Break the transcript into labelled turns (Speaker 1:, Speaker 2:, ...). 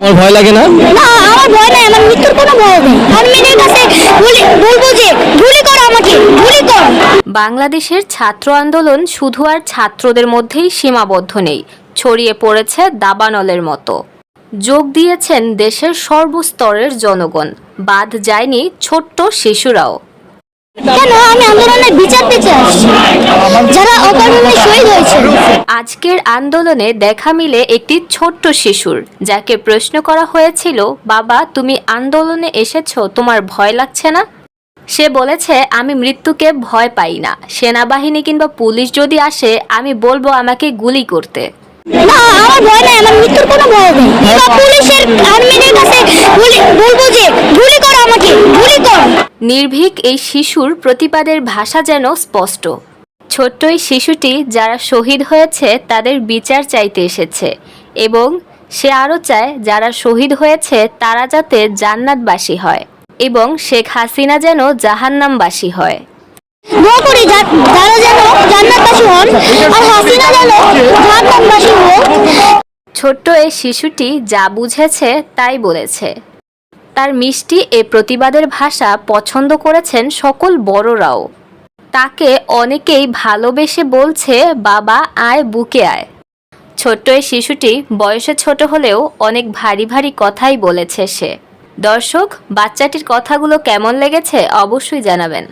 Speaker 1: আমার ভয় লাগে না?
Speaker 2: না আমার ভয় নাই আমার মৃত্যুর কোনো ভয় নেই। আমি মেয়েদের কাছে বলব যে গুলি করো আমাকে গুলি করো।
Speaker 3: বাংলাদেশের ছাত্র আন্দোলন শুধু আর ছাত্রদের মধ্যেই সীমাবদ্ধ নেই। ছড়িয়ে পড়েছে দাবানলের মতো। যোগ দিয়েছেন দেশের সর্বস্তরের জনগণ। বাদ যায়নি ছোট্ট শিশুরাও।
Speaker 2: কেন? আমি আন্দোলনের বিচার পেতে আসছি। যারা
Speaker 3: আজকের আন্দোলনে দেখা মিলে একটি ছোট্ট শিশুর যাকে প্রশ্ন করা হয়েছিল বাবা তুমি আন্দোলনে এসেছ তোমার ভয় লাগছে না? সে বলেছে আমি মৃত্যুকে ভয় পাই না। সেনাবাহিনী কিংবা পুলিশ যদি আসে আমি বলব আমাকে গুলি করতে।
Speaker 2: না আমার ভয় নাই আমার মৃত্যুর কোনো ভয় নেই। পুলিশের আর্মিদের কাছে বলব যে গুলি করো আমাকে গুলি করো।
Speaker 3: নির্ভীক এই শিশুর প্রতিবাদের ভাষা যেন স্পষ্ট। ছোট্ট এই শিশুটি যারা শহীদ হয়েছে তাদের বিচার চাইতে এসেছে এবং সে আরও চায় যারা শহীদ হয়েছে তারা যাতে জান্নাতবাসী হয় এবং শেখ হাসিনা যেন জাহান্নামবাসী হয়।
Speaker 2: দোয়া করি যারা যেন জান্নাতবাসী হন আর হাসিনা যেন জাহান্নামবাসী হোক।
Speaker 3: ছোট্ট এই শিশুটি যা বুঝেছে তাই বলেছে। তার মিষ্টি এ প্রতিবাদের ভাষা পছন্দ করেছেন সকল বড়রাও। তাকে অনেকেই ভালোবেসে বলছে, বাবা, আয়, বুকে আয়। ছোট্ট এই শিশুটি বয়সে ছোট হলেও অনেক ভারী ভারী কথাই বলেছে সে। দর্শক, বাচ্চাটির কথাগুলো কেমন লেগেছে অবশ্যই জানাবেন।